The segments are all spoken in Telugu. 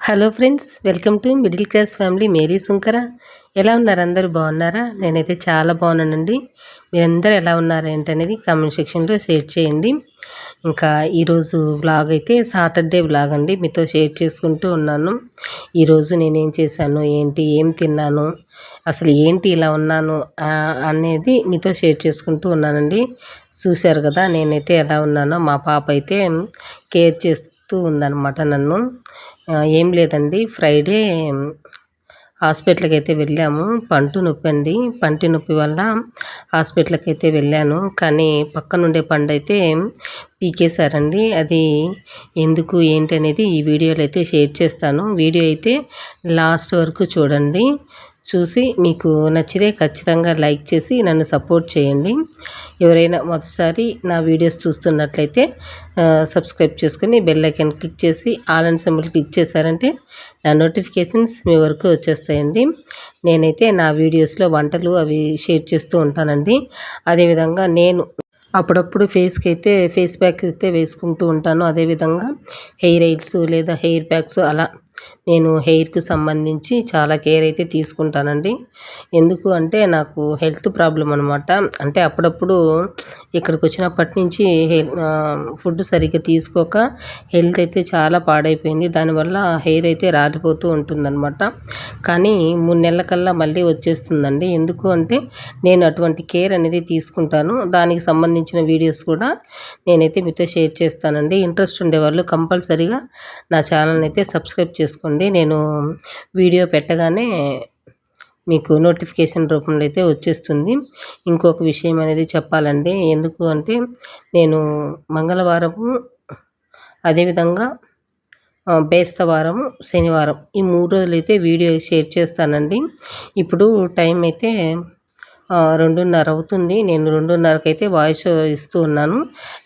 Hello friends welcome to middle class family Mary Sunkara. ఎలా ఉన్నారు అందరూ? బాగున్నారా? నేనైతే చాలా బాగున్నానండి. మీరందరూ ఎలా ఉన్నారు ఏంటనేది కామెంట్ సెక్షన్లో షేర్ చేయండి. ఇంకా ఈరోజు వ్లాగ్ అయితే సాటర్డే వ్లాగ్ అండి. మీతో షేర్ చేసుకుంటూ ఉన్నాను. ఈరోజు నేనేం చేశాను ఏంటి ఏం తిన్నాను అసలు ఏంటి ఇలా ఉన్నాను అనేది మీతో షేర్ చేసుకుంటూ ఉన్నానండి. చూశారు కదా నేనైతే ఎలా ఉన్నానో మా పాప అయితే కేర్ చేస్తూ ఉందన్నమాట నన్ను. ఏం లేదండి. ఫ్రైడే హాస్పిటల్కి అయితే వెళ్ళాము. పంటు నొప్పి అండి పంటి నొప్పి వల్ల హాస్పిటల్కి అయితే వెళ్ళాను. కానీ పక్కనుండే పండు అయితే పీకేశారండి. అది ఎందుకు ఏంటి అనేది ఈ వీడియోలో అయితే షేర్ చేస్తాను. వీడియో అయితే లాస్ట్ వరకు చూడండి. చూసి మీకు నచ్చితే ఖచ్చితంగా లైక్ చేసి నన్ను సపోర్ట్ చేయండి. ఎవరైనా మొదటిసారి నా వీడియోస్ చూస్తున్నట్లయితే సబ్స్క్రైబ్ చేసుకుని బెల్ ఐకాన్ క్లిక్ చేసి ఆల్ అండ్ సింబల్ క్లిక్ చేశారంటే నా నోటిఫికేషన్స్ మీ వరకు వచ్చేస్తాయండి. నేనైతే నా వీడియోస్లో వంటలు అవి షేర్ చేస్తూ ఉంటానండి. అదేవిధంగా నేను అప్పుడప్పుడు ఫేస్కి అయితే ఫేస్ ప్యాక్ అయితే వేసుకుంటూ ఉంటాను. అదేవిధంగా హెయిర్ ఆయిల్స్ లేదా హెయిర్ ప్యాక్స్ అలా నేను హెయిర్కి సంబంధించి చాలా కేర్ అయితే తీసుకుంటానండి. ఎందుకు అంటే నాకు హెల్త్ ప్రాబ్లం అనమాట అంటే అప్పుడప్పుడు ఇక్కడికి వచ్చినప్పటి నుంచి ఫుడ్ సరిగ్గా తీసుకోక హెల్త్ అయితే చాలా పాడైపోయింది. దానివల్ల హెయిర్ అయితే రాలిపోతూ ఉంటుందన్నమాట. కానీ మూడు నెలల కల్లా మళ్ళీ వచ్చేస్తుందండి. ఎందుకు అంటే నేను అటువంటి కేర్ అనేది తీసుకుంటాను. దానికి సంబంధించిన వీడియోస్ కూడా నేనైతే మీతో షేర్ చేస్తానండి. ఇంట్రెస్ట్ ఉండేవాళ్ళు కంపల్సరీగా నా ఛానల్ని అయితే సబ్స్క్రైబ్ చేసుకోండి నేను వీడియో పెట్టగానే మీకు నోటిఫికేషన్ రూపంలో అయితే వచ్చేస్తుంది. ఇంకొక విషయం అనేది చెప్పాలండి. ఎందుకు అంటే నేను మంగళవారము అదేవిధంగా బేస్తవారము శనివారం ఈ మూడు రోజులు అయితే వీడియో షేర్ చేస్తానండి. ఇప్పుడు టైం అయితే రెండున్నర అవుతుంది. నేను రెండున్నరకు అయితే వాయిస్ ఇస్తూ ఉన్నాను.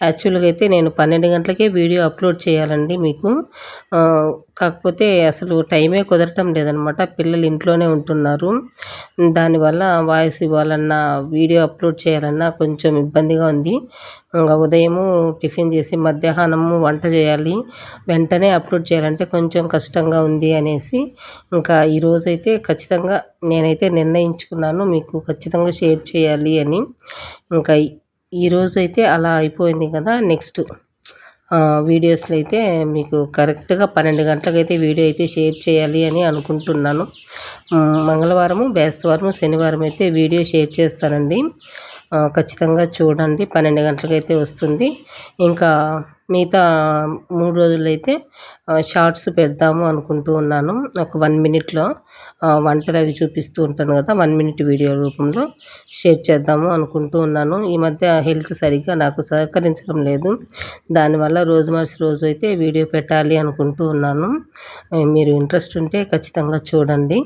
యాక్చువల్గా అయితే నేను పన్నెండు గంటలకే వీడియో అప్లోడ్ చేయాలండి మీకు. కాకపోతే అసలు టైమే కుదరటం లేదనమాట. పిల్లలు ఇంట్లోనే ఉంటున్నారు. దానివల్ల వాయిస్ ఇవ్వాలన్నా వీడియో అప్లోడ్ చేయాలన్నా కొంచెం ఇబ్బందిగా ఉంది. ఇంకా ఉదయము టిఫిన్ చేసి మధ్యాహ్నము వంట చేయాలి. వెంటనే అప్లోడ్ చేయాలంటే కొంచెం కష్టంగా ఉంది అనేసి ఇంకా ఈరోజైతే ఖచ్చితంగా నేనైతే నిర్ణయించుకున్నాను. మీకు ఖచ్చితంగా షేర్ చేయాలి అని. ఇంకా ఈరోజు అయితే అలా అయిపోయింది కదా. నెక్స్ట్ వీడియోస్లో అయితే మీకు కరెక్ట్గా పన్నెండు గంటలకైతే వీడియో అయితే షేర్ చేయాలి అని అనుకుంటున్నాను. మంగళవారము బేస్తవారము శనివారం అయితే వీడియో షేర్ చేస్తానండి. ఖచ్చితంగా చూడండి. పన్నెండు గంటలకైతే వస్తుంది. ఇంకా మిగతా మూడు రోజులైతే షార్ట్స్ పెడదాము అనుకుంటూ ఉన్నాను. ఒక వన్ మినిట్లో వంటలు అవి చూపిస్తూ ఉంటాను కదా వన్ మినిట్ వీడియో రూపంలో షేర్ చేద్దాము అనుకుంటూ ఉన్నాను. ఈ మధ్య హెల్త్ సరిగ్గా నాకు సహకరించడం లేదు. దానివల్ల రోజు మనిషి రోజు అయితే వీడియో పెట్టాలి అనుకుంటూ ఉన్నాను. మీరు ఇంట్రెస్ట్ ఉంటే ఖచ్చితంగా చూడండి.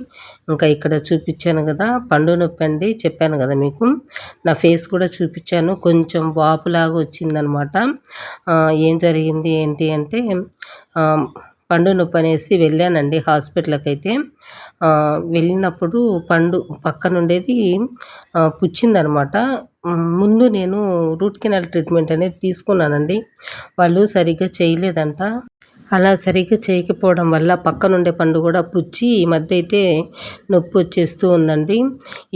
ఇంకా ఇక్కడ చూపించాను కదా పండు నొప్పి అండి చెప్పాను కదా మీకు. నా ఫేస్ కూడా చూపించాను. కొంచెం వాపులాగా వచ్చిందనమాట. ఏం జరిగింది ఏంటి అంటే పండు నొప్పి అనేసి వెళ్ళానండి హాస్పిటల్కి అయితే వెళ్ళినప్పుడు పండు పక్కన ఉండేది పుచ్చిందనమాట. ముందు నేను రూట్ కెనాల్ ట్రీట్మెంట్ అనేది తీసుకున్నానండి. వాళ్ళు సరిగ్గా చేయలేదంట. అలా సరిగ్గా చేయకపోవడం వల్ల పక్కనుండే పండు కూడా పుచ్చి ఈ మధ్య అయితే నొప్పి వచ్చేస్తూ ఉందండి.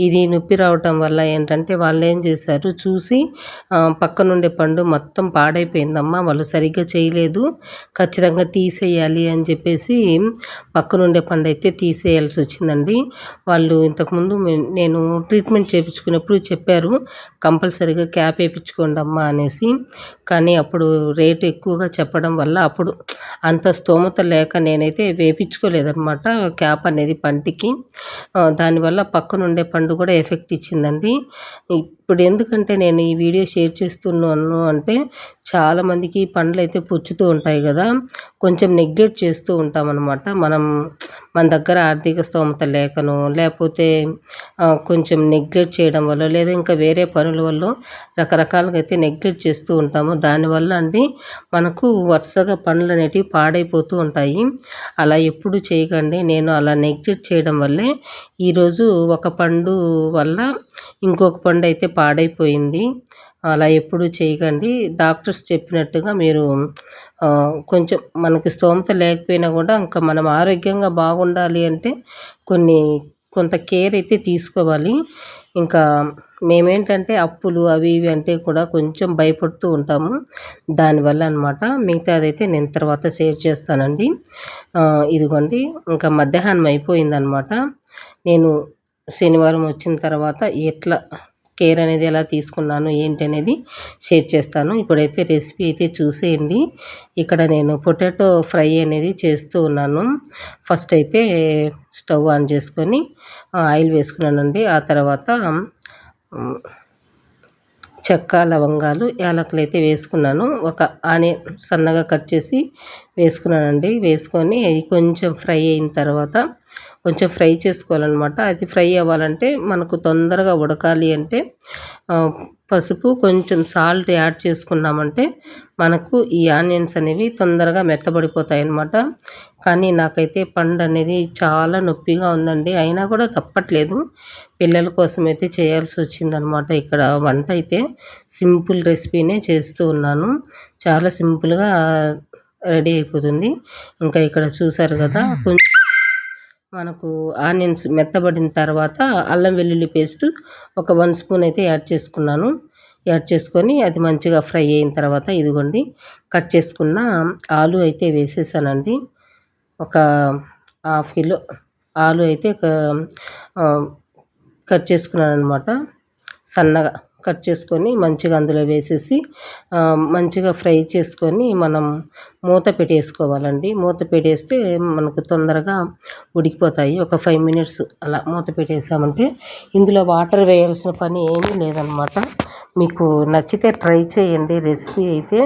ఇది నొప్పి రావటం వల్ల ఏంటంటే వాళ్ళు ఏం చేశారు? చూసి పక్కనుండే పండు మొత్తం పాడైపోయిందమ్మా వాళ్ళు సరిగ్గా చేయలేదు ఖచ్చితంగా తీసేయాలి అని చెప్పేసి పక్కనుండే పండు అయితే తీసేయాల్సి వచ్చిందండి. వాళ్ళు ఇంతకుముందు నేను ట్రీట్మెంట్ చేయించుకున్నప్పుడు చెప్పారు కంపల్సరీగా క్యాప్ వేయించుకోండి అమ్మా అనేసి. కానీ అప్పుడు రేటు ఎక్కువగా చెప్పడం వల్ల అప్పుడు అంత స్తోమత లేక నేనైతే వేపించుకోలేదనమాట క్యాప్ అనేది పంటికి. దానివల్ల పక్కనుండే పండు కూడా ఎఫెక్ట్ ఇచ్చిందండి. ఇప్పుడు ఎందుకంటే నేను ఈ వీడియో షేర్ చేస్తున్నాను అంటే చాలామందికి పండ్లు అయితే పుచ్చుతూ ఉంటాయి కదా. కొంచెం నెగ్లెక్ట్ చేస్తూ ఉంటామన్నమాట మనం మన దగ్గర ఆర్థిక స్తోమత లేకను లేకపోతే కొంచెం నెగ్లెక్ట్ చేయడం వల్ల లేదా ఇంకా వేరే పనుల వల్ల రకరకాలుగా అయితే నెగ్లెక్ట్ చేస్తూ ఉంటాము. దానివల్ల అండి మనకు వరుసగా పండ్లు అనేటివి పాడైపోతూ ఉంటాయి. అలా ఎప్పుడు చేయకండి. నేను అలా నెగ్లెక్ట్ చేయడం వల్లే ఈరోజు ఒక పండు వల్ల ఇంకొక పండు అయితే పాడైపోయింది. అలా ఎప్పుడు చేయకండి. డాక్టర్స్ చెప్పినట్టుగా మీరు కొంచెం మనకి స్తోమత లేకపోయినా కూడా ఇంకా మనం ఆరోగ్యంగా బాగుండాలి అంటే కొన్ని కొంత కేర్ అయితే తీసుకోవాలి. ఇంకా మేమేంటంటే అప్పులు అవి ఇవి అంటే కూడా కొంచెం భయపడుతూ ఉంటాము. దానివల్ల అనమాట మిగతా అదైతే నేను తర్వాత సేవ్ చేస్తానండి. ఇదిగోండి. ఇంకా మధ్యాహ్నం అయిపోయిందనమాట నేను శనివారం వచ్చిన తర్వాత ఎట్లా కేర్ అనేది ఎలా తీసుకున్నాను ఏంటి అనేది షేర్ చేస్తాను. ఇప్పుడైతే రెసిపీ అయితే చూసేయండి. ఇక్కడ నేను పొటాటో ఫ్రై అనేది చేస్తూ ఉన్నాను. ఫస్ట్ అయితే స్టవ్ ఆన్ చేసుకొని ఆయిల్ వేసుకున్నానండి. ఆ తర్వాత చెక్క లవంగాలు యాలకులు అయితే వేసుకున్నాను. ఒక ఆనియన్ సన్నగా కట్ చేసి వేసుకున్నానండి. వేసుకొని అది కొంచెం ఫ్రై అయిన తర్వాత కొంచెం ఫ్రై చేసుకోవాలన్నమాట. అది ఫ్రై అవ్వాలంటే మనకు తొందరగా ఉడకాలి అంటే పసుపు కొంచెం సాల్ట్ యాడ్ చేసుకున్నామంటే మనకు ఈ ఆనియన్స్ అనేవి తొందరగా మెత్తబడిపోతాయి అన్నమాట కానీ నాకైతే పండు అనేది చాలా నొప్పిగా ఉందండి. అయినా కూడా తప్పట్లేదు. పిల్లల కోసం అయితే చేయాల్సి వచ్చిందనమాట ఇక్కడ వంట అయితే. సింపుల్ రెసిపీనే చేస్తూ ఉన్నాను. చాలా సింపుల్గా రెడీ అయిపోతుంది. ఇంకా ఇక్కడ చూసారు కదా కొంచెం మనకు ఆనియన్స్ మెత్తబడిన తర్వాత అల్లం వెల్లుల్లి పేస్ట్ ఒక వన్ స్పూన్ అయితే యాడ్ చేసుకున్నాను. యాడ్ చేసుకొని అది మంచిగా ఫ్రై అయిన తర్వాత ఇదిగోండి కట్ చేసుకున్న ఆలు అయితే వేసేసానండి. ఒక హాఫ్ కిలో ఆలు అయితే ఒక, కట్ చేసుకున్నాను అనమాట సన్నగా కట్ చేసుకొని మంచిగా అందులో వేసేసి మంచిగా ఫ్రై చేసుకొని మనం మూత పెట్టేసుకోవాలండి. మూత పెట్టేస్తే మనకు తొందరగా ఉడికిపోతాయి. ఒక ఫైవ్ మినిట్స్ అలా మూత పెట్టేసామంటే ఇందులో వాటర్ వేయాల్సిన పని ఏమీ లేదనమాట. మీకు నచ్చితే ట్రై చేయండి. రెసిపీ అయితే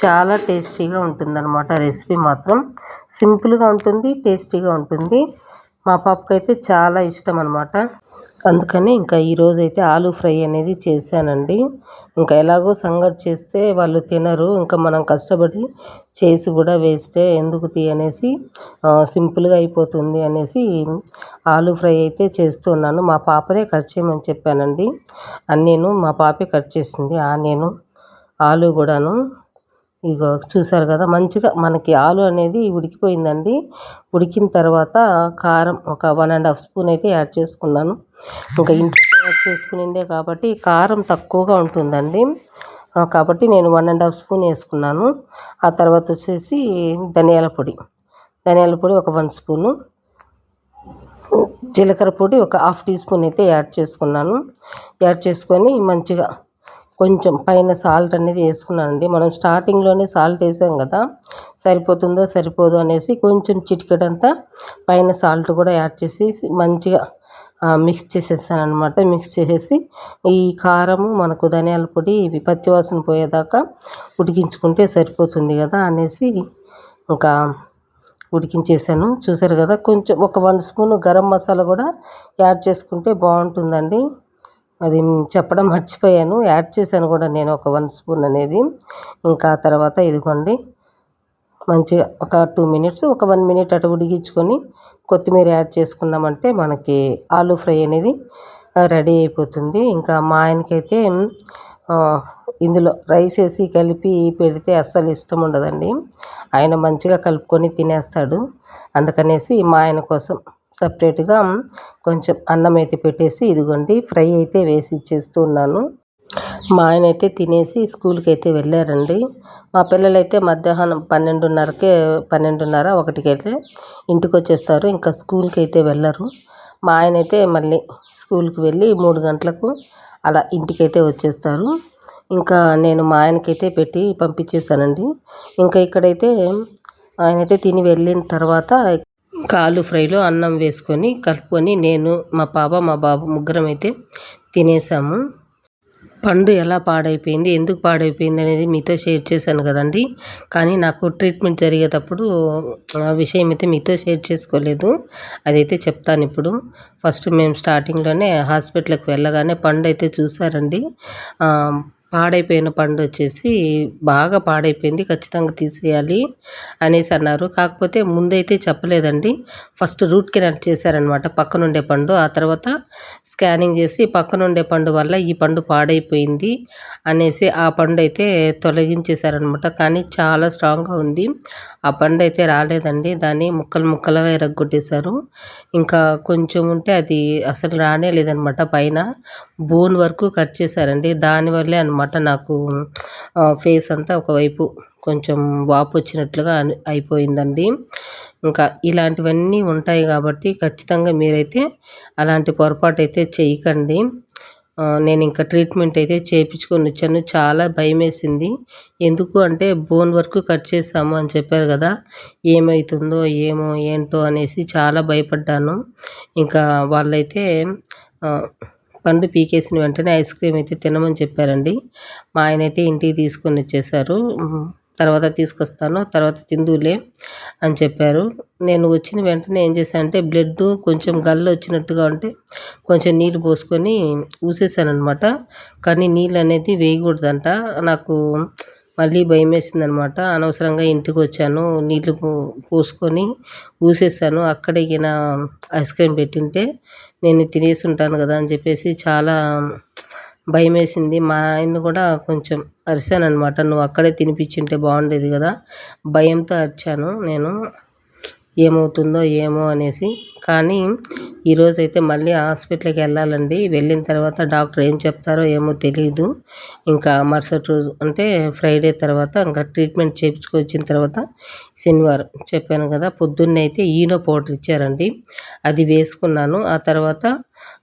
చాలా టేస్టీగా ఉంటుందన్నమాట రెసిపీ మాత్రం సింపుల్గా ఉంటుంది టేస్టీగా ఉంటుంది. మా పాపకైతే చాలా ఇష్టం అనమాట అందుకని ఇంకా ఈరోజు అయితే ఆలూ ఫ్రై అనేది చేశానండి. ఇంకా ఎలాగో సంగటి చేస్తే వాళ్ళు తినరు. ఇంకా మనం కష్టపడి చేసి కూడా వేస్టే ఎందుకు తీ అనేసి సింపుల్గా అయిపోతుంది అనేసి ఆలూ ఫ్రై అయితే చేస్తున్నాను మా పాపనే కట్ చేయమని చెప్పానండి. అన్నీను మా పాపే కట్ చేసింది. ఆ నేను ఆలు కూడాను ఇగో చూసారు కదా మంచిగా మనకి ఆలు అనేది ఉడికిపోయిందండి. ఉడికిన తర్వాత కారం ఒక వన్ అండ్ హాఫ్ స్పూన్ అయితే యాడ్ చేసుకున్నాను. ఇంకా ఇంట్లో తయారు చేసుకునిందే కాబట్టి కారం తక్కువగా ఉంటుందండి. కాబట్టి నేను వన్ అండ్ హాఫ్ స్పూన్ వేసుకున్నాను. ఆ తర్వాత వచ్చేసి ధనియాల పొడి. ధనియాల పొడి ఒక వన్ స్పూను. జీలకర్ర పొడి ఒక హాఫ్ టీ స్పూన్ అయితే యాడ్ చేసుకున్నాను. యాడ్ చేసుకొని మంచిగా కొంచెం పైన సాల్ట్ అనేది వేసుకున్నానండి. మనం స్టార్టింగ్లోనే సాల్ట్ వేసాం కదా సరిపోతుందో సరిపోదో అనేసి కొంచెం చిటికెడంతా పైన సాల్ట్ కూడా యాడ్ చేసి మంచిగా మిక్స్ చేసేసాను అనమాట మిక్స్ చేసేసి ఈ కారము మనకు ధనియాల పొడి ఇవి పచ్చివాసన పోయేదాకా ఉడికించుకుంటే సరిపోతుంది కదా అనేసి ఇంకా ఉడికించేసాను. చూసారు కదా కొంచెం ఒక వన్ స్పూన్ గరం మసాలా కూడా యాడ్ చేసుకుంటే బాగుంటుందండి. అది చెప్పడం మర్చిపోయాను. యాడ్ చేశాను కూడా నేను ఒక వన్ స్పూన్ అనేది. ఇంకా తర్వాత ఇదిగోండి. మంచిగా ఒక టూ మినిట్స్ ఒక వన్ మినిట్ అటు ఉడిగించుకొని కొత్తిమీర యాడ్ చేసుకున్నామంటే మనకి ఆలూ ఫ్రై అనేది రెడీ అయిపోతుంది. ఇంకా మా ఆయనకైతే ఇందులో రైస్ వేసి కలిపి పెడితే అస్సలు ఇష్టం ఉండదండి. ఆయన మంచిగా కలుపుకొని తినేస్తాడు. అందుకనేసి మా ఆయన కోసం సపరేట్గా కొంచెం అన్నం అయితే పెట్టేసి ఇదిగోండి ఫ్రై అయితే వేసి ఇచ్చేస్తూ ఉన్నాను మా ఆయన అయితే తినేసి స్కూల్కి అయితే వెళ్ళారండి. మా పిల్లలైతే మధ్యాహ్నం పన్నెండున్నరకే పన్నెండున్నర ఒకటికైతే ఇంటికి వచ్చేస్తారు ఇంకా స్కూల్కి అయితే వెళ్ళరు. మా ఆయన అయితే మళ్ళీ స్కూల్కి వెళ్ళి మూడు గంటలకు అలా ఇంటికైతే వచ్చేస్తారు. ఇంకా నేను మా ఆయనకైతే పెట్టి పంపించేశానండి. ఇంకా ఇక్కడైతే ఆయనైతే తిని వెళ్ళిన తర్వాత కాళ్ళు ఫ్రైలో అన్నం వేసుకొని కలుపుకొని నేను మా పాప మా బాబు ముగ్గురం అయితే తినేసాము. పండు ఎలా పాడైపోయింది ఎందుకు పాడైపోయింది అనేది మీతో షేర్ చేశాను కదండి. కానీ నాకు ట్రీట్మెంట్ జరిగేటప్పుడు ఆ విషయం అయితే మీతో షేర్ చేసుకోలేదు. అదైతే చెప్తాను ఇప్పుడు. ఫస్ట్ మేము స్టార్టింగ్లోనే హాస్పిటల్కి వెళ్ళగానే పండు అయితే చూసారండి పాడైపోయిన పండు వచ్చేసి బాగా పాడైపోయింది ఖచ్చితంగా తీసేయాలి అనేసి అన్నారు. కాకపోతే ముందైతే చెప్పలేదండి. ఫస్ట్ రూట్ కెనాల్ చేశారనమాట పక్కనుండే పండు. ఆ తర్వాత స్కానింగ్ చేసి పక్కనుండే పండు వల్ల ఈ పండు పాడైపోయింది అనేసి ఆ పండు అయితే తొలగించేశారనమాట కానీ చాలా స్ట్రాంగ్గా ఉంది. ఆ పండు అయితే రాలేదండి. దాన్ని ముక్కలు ముక్కలుగా ఎరగొట్టేశారు. ఇంకా కొంచెం ఉంటే అది అసలు రానే లేదనమాట. పైన బోన్ వరకు కట్ చేశారండి. దానివల్లే అనమాట నాకు ఫేస్ అంతా ఒకవైపు కొంచెం వాపు వచ్చినట్లుగా అయిపోయిందండి. ఇంకా ఇలాంటివన్నీ ఉంటాయి కాబట్టి ఖచ్చితంగా మీరైతే అలాంటి పొరపాటు అయితే చేయకండి. నేను ఇంకా ట్రీట్మెంట్ అయితే చేయించుకొని వచ్చాను. చాలా భయం వేసింది. ఎందుకు అంటే బోన్ వరకు కట్ చేసాము అని చెప్పారు కదా ఏమవుతుందో ఏమో ఏంటో అనేసి చాలా భయపడ్డాను. ఇంకా వాళ్ళైతే పండు పీకేసిన వెంటనే ఐస్ క్రీమ్ అయితే తినమని చెప్పారండి. మా ఆయన అయితే ఇంటికి తీసుకొని వచ్చేసారు. తర్వాత తీసుకొస్తాను తర్వాత తిందులే అని చెప్పారు. నేను వచ్చిన వెంటనే ఏం చేశాను అంటే బ్లడ్ కొంచెం గల్లు వచ్చినట్టుగా ఉంటే కొంచెం నీళ్ళు పోసుకొని ఊసేసాను అనమాట కానీ నీళ్ళు అనేది వేయకూడదంట. నాకు మళ్ళీ భయం వేసింది అనమాట అనవసరంగా ఇంటికి వచ్చాను నీళ్ళు పోసుకొని ఊసేసాను అక్కడే ఐస్ క్రీమ్ పెట్టింటే నేను తినేసి ఉంటాను కదా అని చెప్పేసి చాలా భయం వేసింది మా ఆయన కూడా కొంచెం అరిశాననమాట నువ్వు అక్కడే తినిపించింటే బాగుండేది కదా భయంతో అరిచాను. నేను ఏమవుతుందో ఏమో అనేసి. కానీ ఈరోజైతే మళ్ళీ హాస్పిటల్కి వెళ్ళాలండి. వెళ్ళిన తర్వాత డాక్టర్ ఏం చెప్తారో ఏమో తెలియదు ఇంకా మరుసటి రోజు అంటే ఫ్రైడే తర్వాత ఇంకా ట్రీట్మెంట్ చేయించుకొచ్చిన తర్వాత శనివారం చెప్పాను కదా పొద్దున్నే అయితే ఈనో పౌడర్ ఇచ్చారండి. అది వేసుకున్నాను. ఆ తర్వాత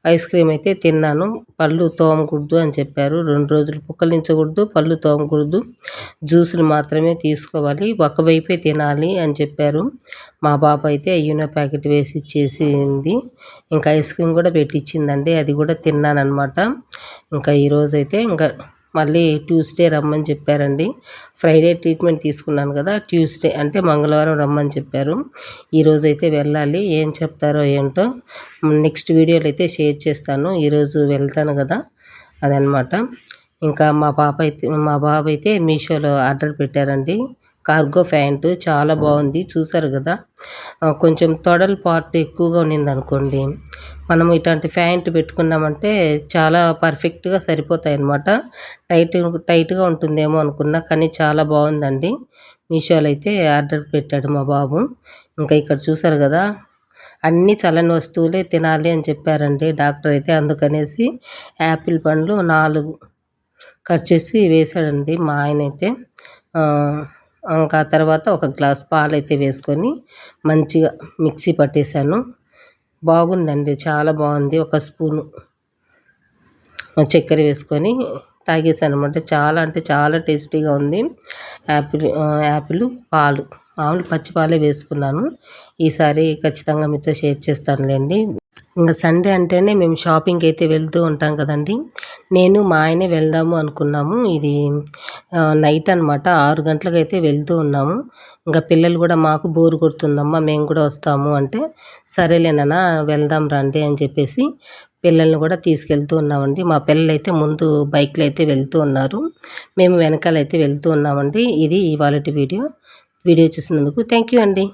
ఐస్ క్రీమ్ అయితే తిన్నాను. పళ్ళు తోమకూడదు అని చెప్పారు. రెండు రోజులు పుక్కలించకూడదు పళ్ళు తోమకూడదు. జ్యూసులు మాత్రమే తీసుకోవాలి. ఒకవైపే తినాలి అని చెప్పారు. మా పాప అయితే యూనో ప్యాకెట్ వేసి ఇచ్చేసింది. ఇంకా ఐస్ క్రీమ్ కూడా పెట్టించిందండి అది కూడా తిన్నాను అనమాట ఇంకా ఈరోజైతే ఇంకా మళ్ళీ ట్యూస్డే రమ్మని చెప్పారండి. ఫ్రైడే ట్రీట్మెంట్ తీసుకున్నాను కదా ట్యూస్డే అంటే మంగళవారం రమ్మని చెప్పారు. ఈరోజు అయితే వెళ్ళాలి ఏం చెప్తారో ఏంటో నెక్స్ట్ వీడియోలో అయితే షేర్ చేస్తాను. ఈరోజు వెళ్తాను కదా అదనమాట. ఇంకా మా పాప అయితే మా బాబు అయితే మీషోలో ఆర్డర్ పెట్టారండి. కార్గో ప్యాంటు చాలా బాగుంది చూసారు కదా? కొంచెం తొడల పార్ట్ ఎక్కువగా ఉన్నింది అనుకోండి మనం ఇట్లాంటి ప్యాంట్ పెట్టుకున్నామంటే చాలా పర్ఫెక్ట్గా సరిపోతాయి అనమాట టైట్ టైట్గా ఉంటుందేమో అనుకున్నా కానీ చాలా బాగుందండి. మీషోలో అయితే ఆర్డర్ పెట్టాడు మా బాబు. ఇంకా ఇక్కడ చూసారు కదా? అన్ని చల్లని వస్తువులే తినాలి అని చెప్పారండి డాక్టర్ అయితే. అందుకనేసి యాపిల్ పండ్లు నాలుగు కట్ చేసి వేశాడండి మా ఆయన అయితే. ఇంకా తర్వాత ఒక గ్లాస్ పాలు అయితే వేసుకొని మంచిగా మిక్సీ పట్టేశాను. బాగుందండి చాలా బాగుంది. ఒక స్పూను చక్కెర వేసుకొని తాగేసాను అనమాట చాలా అంటే చాలా టేస్టీగా ఉంది. యాపిల్ యాపిల్ పాలు మామూలు పచ్చి పాలే వేసుకున్నాను. ఈసారి ఖచ్చితంగా మీతో షేర్ చేస్తానులేండి. ఇంకా సండే అంటేనే మేము షాపింగ్కి అయితే వెళ్తూ ఉంటాం కదండి. నేను మా ఆయనే వెళ్దాము అనుకున్నాము. ఇది నైట్ అనమాట ఆరు గంటలకు అయితే వెళ్తూ ఉన్నాము. ఇంకా పిల్లలు కూడా మాకు బోరు కొడుతుందమ్మా మేము కూడా వస్తాము అంటే సరేలేనా వెళ్దాం రండి అని చెప్పేసి పిల్లల్ని కూడా తీసుకెళ్తూ ఉన్నామండి. మా పిల్లలు అయితే ముందు బైక్లో అయితే వెళ్తూ ఉన్నారు. మేము వెనకాల అయితే వెళ్తూ ఉన్నామండి. ఇది ఇవాళ వీడియో. వీడియో చూసినందుకు థ్యాంక్ యూ అండి.